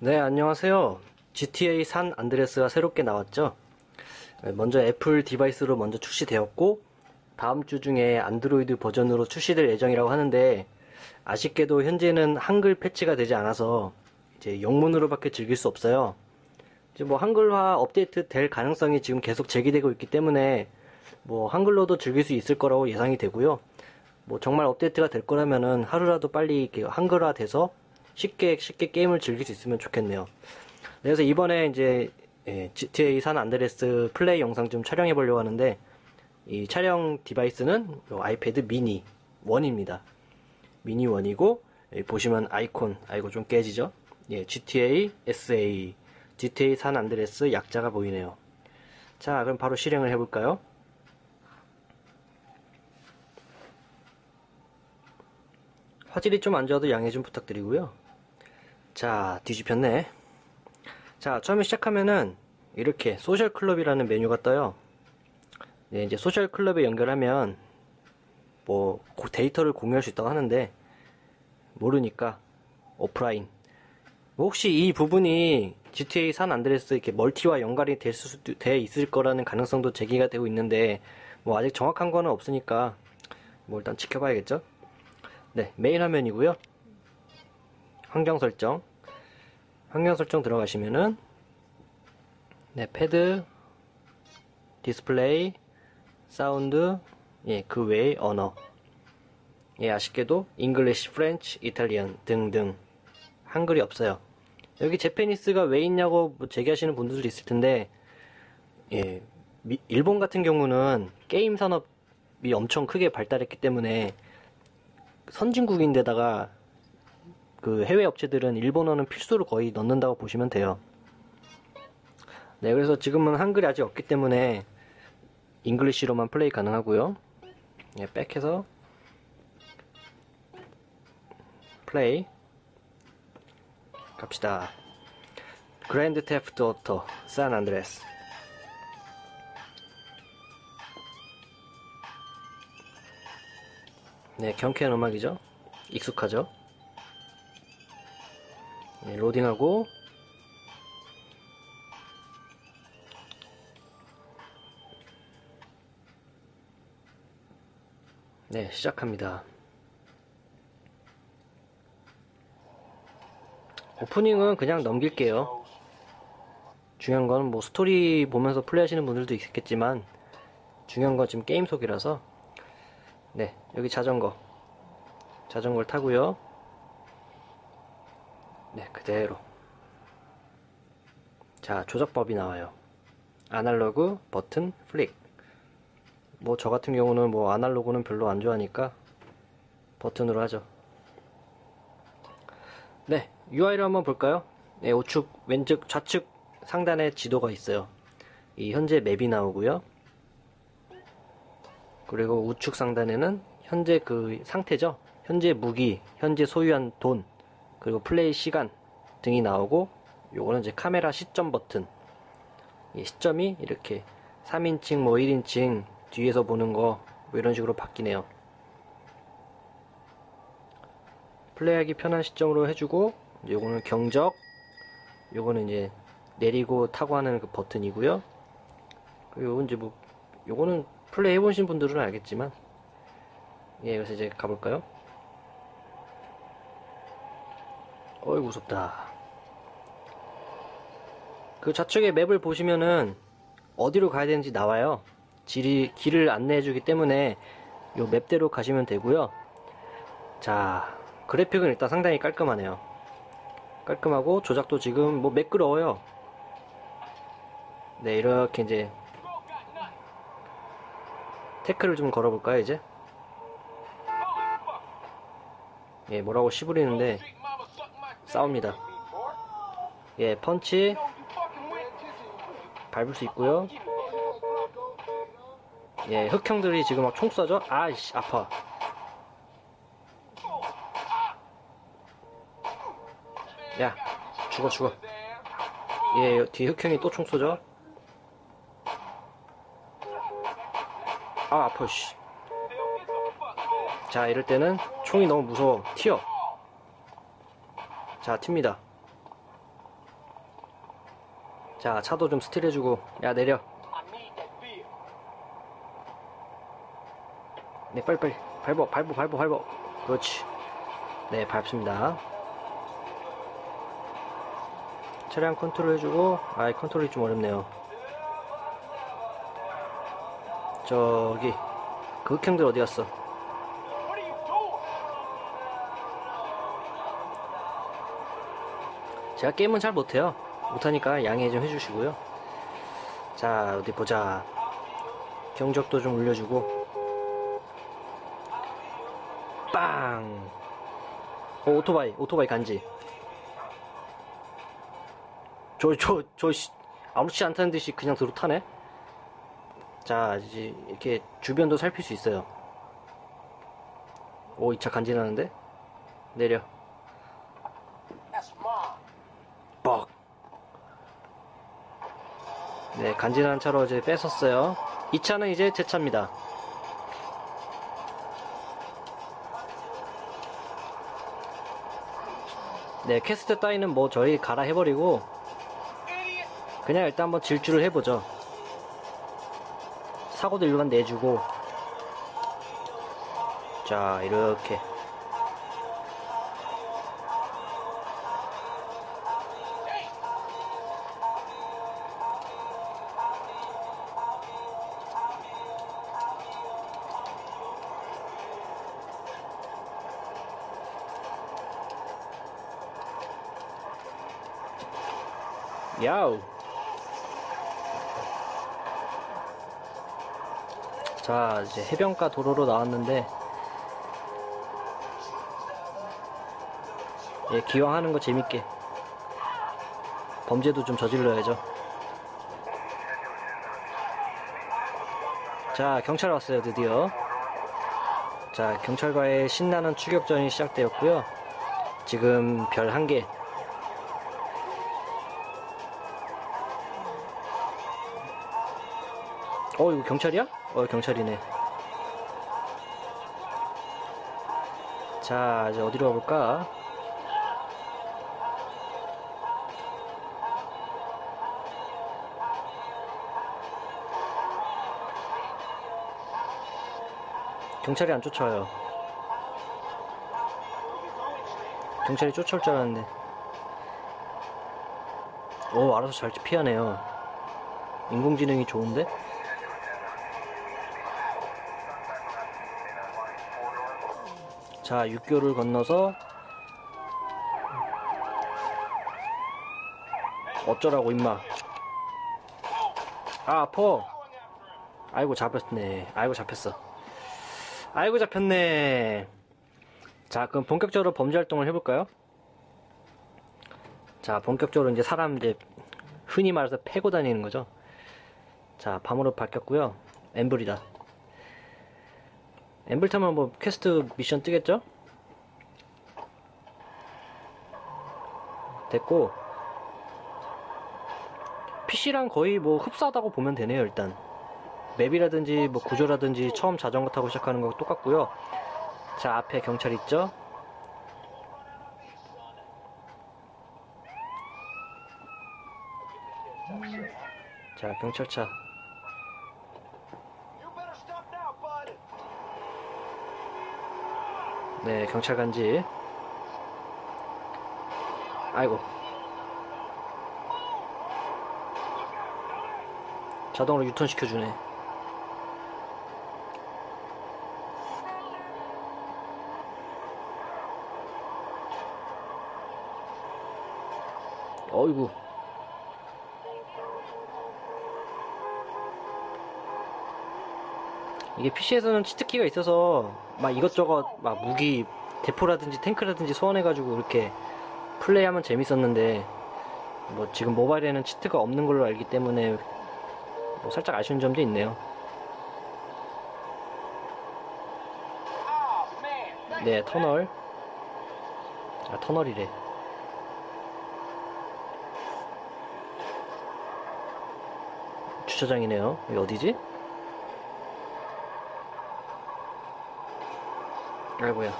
네, 안녕하세요. GTA 산 안드레스가 새롭게 나왔죠? 네, 먼저 애플 디바이스로 먼저 출시되었고, 다음 주 중에 안드로이드 버전으로 출시될 예정이라고 하는데, 아쉽게도 현재는 한글 패치가 되지 않아서, 이제 영문으로밖에 즐길 수 없어요. 이제 뭐 한글화 업데이트 될 가능성이 지금 계속 제기되고 있기 때문에, 뭐 한글로도 즐길 수 있을 거라고 예상이 되고요. 뭐 정말 업데이트가 될 거라면은 하루라도 빨리 한글화 돼서 쉽게 쉽게 게임을 즐길 수 있으면 좋겠네요. 그래서 이번에 이제 예, GTA 산 안드레스 플레이 영상 좀 촬영해 보려고 하는데 이 촬영 디바이스는 아이패드 미니 1입니다. 미니 1이고 예, 보시면 아이콘 아이고 좀 깨지죠? 예, GTA SA GTA 산 안드레스 약자가 보이네요. 자, 그럼 바로 실행을 해볼까요? 화질이 좀 안 좋아도 양해 좀 부탁드리고요. 자, 뒤집혔네. 자, 처음에 시작하면은 이렇게 소셜 클럽이라는 메뉴가 떠요. 네, 이제 소셜 클럽에 연결하면 뭐 데이터를 공유할 수 있다고 하는데 모르니까 오프라인. 뭐 혹시 이 부분이 GTA 산 안드레스 이렇게 멀티와 연관이 될 수도 돼 있을 거라는 가능성도 제기가 되고 있는데 뭐 아직 정확한 거는 없으니까 뭐 일단 지켜봐야겠죠. 네, 메인 화면이고요. 환경 설정. 환경 설정 들어가시면은 네, 패드, 디스플레이, 사운드, 예, 그 외의 언어. 예, 아쉽게도 잉글리시, 프렌치, 이탈리안 등등 한글이 없어요. 여기 제페니스가 왜 있냐고 뭐 제기하시는 분들도 있을 텐데 예, 미, 일본 같은 경우는 게임 산업이 엄청 크게 발달했기 때문에 선진국인데다가 그 해외 업체들은 일본어는 필수로 거의 넣는다고 보시면 돼요. 네, 그래서 지금은 한글이 아직 없기 때문에 잉글리시로만 플레이 가능하고요. 예, 백해서 플레이 갑시다. 그랜드 테프트 오토 산 안드레스 네, 경쾌한 음악이죠. 익숙하죠. 네, 로딩하고 네, 시작합니다. 오프닝은 그냥 넘길게요. 중요한 건 뭐 스토리 보면서 플레이하시는 분들도 있겠지만 중요한 건 지금 게임 속이라서 네, 여기 자전거. 자전거를 타고요. 네, 그대로. 자, 조작법이 나와요. 아날로그, 버튼, 플릭. 뭐, 저 같은 경우는 뭐, 아날로그는 별로 안 좋아하니까, 버튼으로 하죠. 네, UI를 한번 볼까요? 네, 우측, 왼쪽, 좌측 상단에 지도가 있어요. 이 현재 맵이 나오고요. 그리고 우측 상단에는 현재 그 상태죠. 현재 무기, 현재 소유한 돈, 그리고 플레이 시간 등이 나오고 요거는 이제 카메라 시점 버튼. 이 시점이 이렇게 3인칭 뭐 1인칭 뒤에서 보는 거 뭐 이런 식으로 바뀌네요. 플레이하기 편한 시점으로 해주고 요거는 경적 요거는 이제 내리고 타고 하는 그 버튼이고요. 그리고 이제 뭐 요거는 플레이 해보신 분들은 알겠지만 예 그래서 이제 가볼까요 어이 무섭다. 그 좌측에 맵을 보시면은 어디로 가야 되는지 나와요. 길이, 길을 안내해 주기 때문에 요 맵대로 가시면 되고요. 자 그래픽은 일단 상당히 깔끔하네요. 깔끔하고 조작도 지금 뭐 매끄러워요. 네 이렇게 이제 태클을 좀 걸어볼까요 이제? 예 뭐라고 시부리는데 싸웁니다. 예, 펀치 밟을 수 있고요. 예, 흑형들이 지금 막 총 쏴죠? 아이씨, 아파. 야, 죽어, 죽어. 예, 뒤에 흑형이 또 총 쏘죠? 아, 아파, 씨. 자, 이럴 때는 총이 너무 무서워. 튀어. 자, 튑니다. 자, 차도 좀 스틸해주고. 야, 내려. 네, 빨리빨리. 밟어, 밟어, 밟어, 밟어. 그렇지. 네, 밟습니다. 차량 컨트롤 해주고, 아이, 컨트롤이 좀 어렵네요. 저기, 그 흑형들 어디 갔어? 제가 게임은 잘 못해요. 못하니까 양해 좀 해주시고요. 자, 어디 보자. 경적도 좀 올려주고. 빵! 어, 오토바이, 오토바이 간지. 저, 저, 저, 씨, 아무렇지 않다는 듯이 그냥 들어 타네? 자, 이제 이렇게 주변도 살필 수 있어요. 오, 이 차 간지나는데? 내려. 네, 간지난 차로 이제 뺏었어요. 이 차는 이제 제 차입니다. 네, 캐스트 따위는 뭐 저희 갈아 해버리고 그냥 일단 한번 질주를 해보죠. 사고도 일반 내주고 자 이렇게 자 이제 해변가 도로로 나왔는데 예 기왕 하는 거 재밌게. 범죄도 좀 저질러야죠. 자 경찰 왔어요 드디어. 자 경찰과의 신나는 추격전이 시작되었고요. 지금 별 한개. 어 이거 경찰이야? 어 경찰이네. 자 이제 어디로 가볼까? 경찰이 안 쫓아와요. 경찰이 쫓아올 줄 알았는데. 오 알아서 잘 피하네요. 인공지능이 좋은데? 자, 육교를 건너서 어쩌라고 임마. 아, 아파. 아이고 잡혔네. 아이고 잡혔어. 아이고 잡혔네. 자, 그럼 본격적으로 범죄 활동을 해볼까요? 자, 본격적으로 이제 사람 이제 흔히 말해서 패고 다니는 거죠. 자, 밤으로 바뀌었고요. 엠블이다. 엠블 타면 뭐 퀘스트 미션 뜨겠죠? 됐고 PC랑 거의 뭐 흡사하다고 보면 되네요 일단 맵이라든지 뭐 구조라든지 처음 자전거 타고 시작하는 거 똑같고요 자 앞에 경찰 있죠? 자 경찰차 네, 경찰 간지. 아이고. 자동으로 유턴 시켜주네. 어이구. 이게 PC에서는 치트키가 있어서 막 이것저것 막 무기 대포라든지 탱크라든지 소환해가지고 이렇게 플레이하면 재밌었는데 뭐 지금 모바일에는 치트가 없는 걸로 알기 때문에 뭐 살짝 아쉬운 점도 있네요. 네, 터널. 아, 터널이래. 주차장이네요. 여기 어디지? 아이고야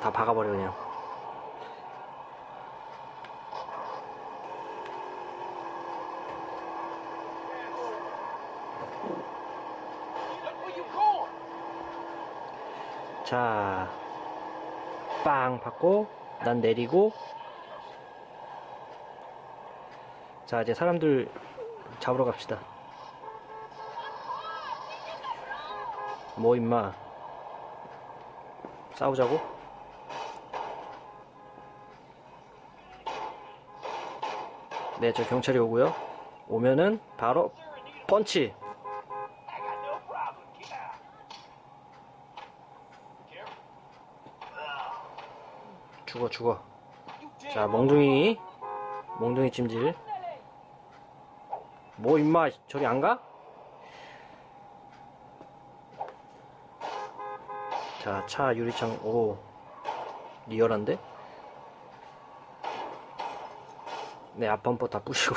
다 박아버려 그냥. 자, 빵 받고, 난 내리고, 자, 이제 사람들 잡으러 갑시다. 뭐, 임마. 싸우자고? 네, 저 경찰이 오고요. 오면은 바로 펀치. 죽어, 죽어. 자, 몽둥이. 몽둥이 찜질. 뭐, 임마, 저리 안 가? 자, 차 유리창, 오. 리얼한데? 네, 앞범퍼 다 부시고.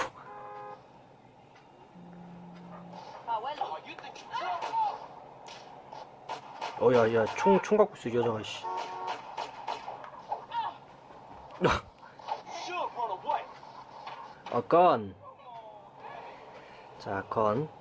어, 야, 야, 총, 총 갖고 있어, 이 여자가, 씨. 어, 건. 자, 건.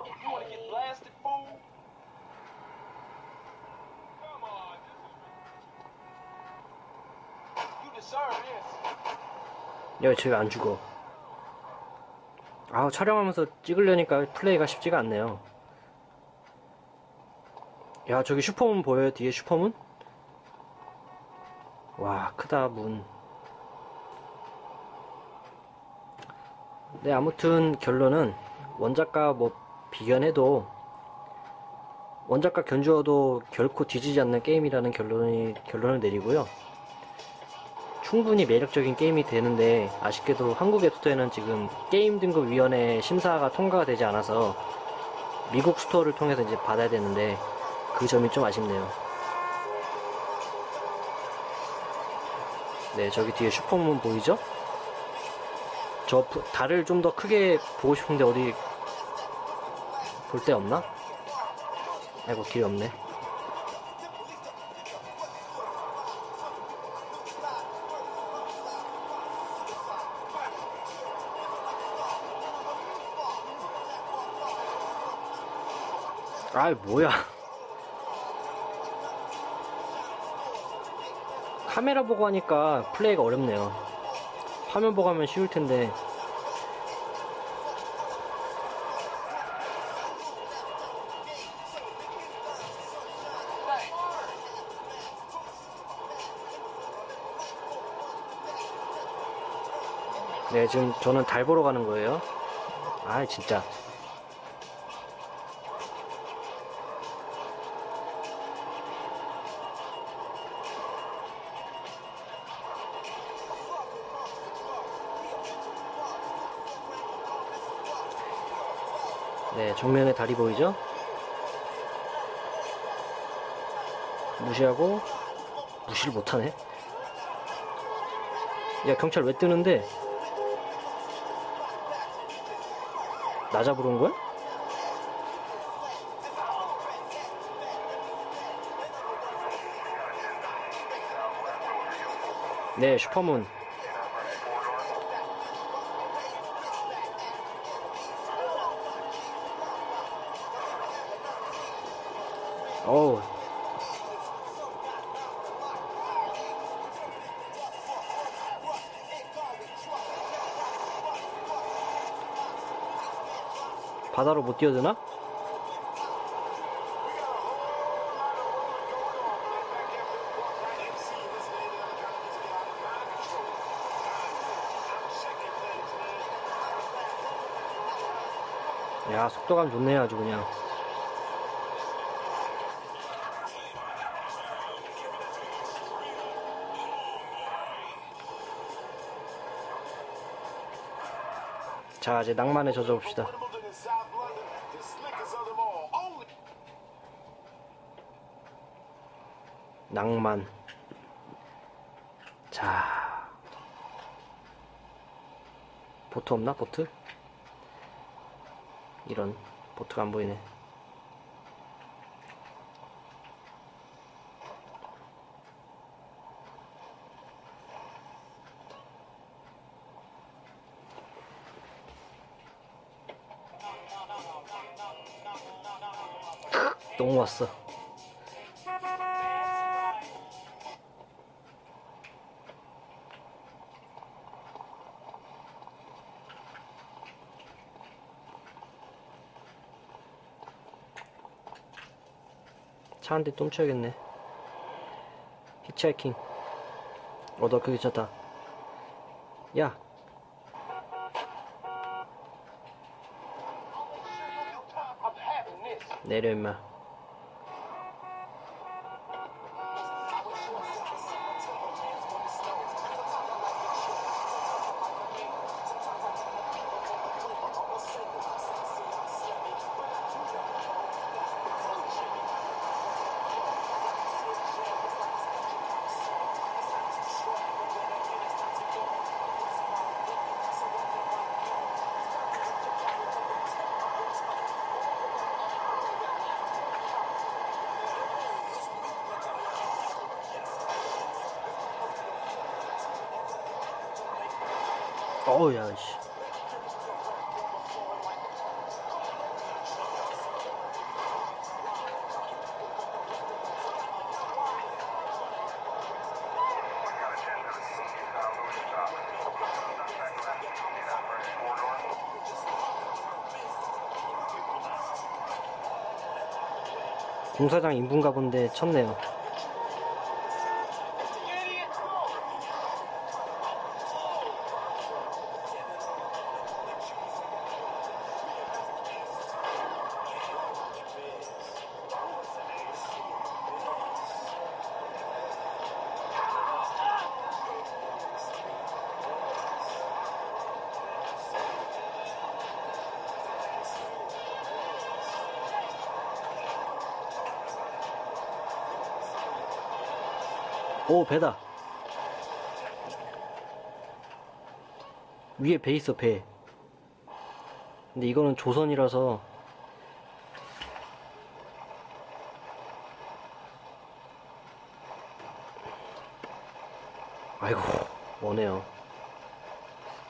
야, 쟤가 안 죽어. 아, 촬영하면서 찍으려니까 플레이가 쉽지가 않네요. 야, 저기 슈퍼문 보여요? 뒤에 슈퍼문? 와, 크다, 문. 네, 아무튼 결론은 원작과 뭐 비견해도 원작과 견주어도 결코 뒤지지 않는 게임이라는 결론이, 결론을 내리고요. 충분히 매력적인 게임이 되는데 아쉽게도 한국 앱스토어에는 지금 게임 등급 위원회 심사가 통과가 되지 않아서 미국 스토어를 통해서 이제 받아야 되는데 그 점이 좀 아쉽네요. 네, 저기 뒤에 슈퍼문 보이죠? 저 부- 달을 좀 더 크게 보고 싶은데 어디 볼 데 없나? 아이고 길이 없네. 아이 뭐야. 카메라 보고 하니까 플레이가 어렵네요. 화면 보고 하면 쉬울 텐데. 네 지금 저는 달 보러 가는 거예요. 아 진짜 네, 정면에 다리 보이죠? 무시하고 무시를 못하네. 야 경찰 왜 뜨는데? 나 잡으러 온 거야? 네, 슈퍼문. 어우. 바다로 못 뛰어드나? 야, 속도감 좋네요, 아주 그냥. 자, 이제 낭만에 젖어봅시다. 낭만. 자. 보트 없나 보트? 이런 보트가 안 보이네 똥 왔어. 차 한 대 똥쳐야겠네. 히치하이킹. 어 너 그게 좋다. 야 để 어우 야씨. 공사장 인분가 본데 쳤네요 오 배다. 위에 배 있어 배. 근데 이거는 조선이라서 아이고 뭐네요.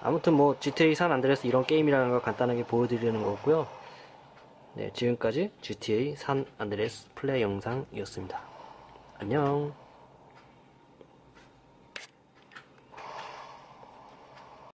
아무튼 뭐 GTA 산 안드레스 이런 게임이라는 걸 간단하게 보여드리는 거고요. 네 지금까지 GTA 산 안드레스 플레이 영상이었습니다. 안녕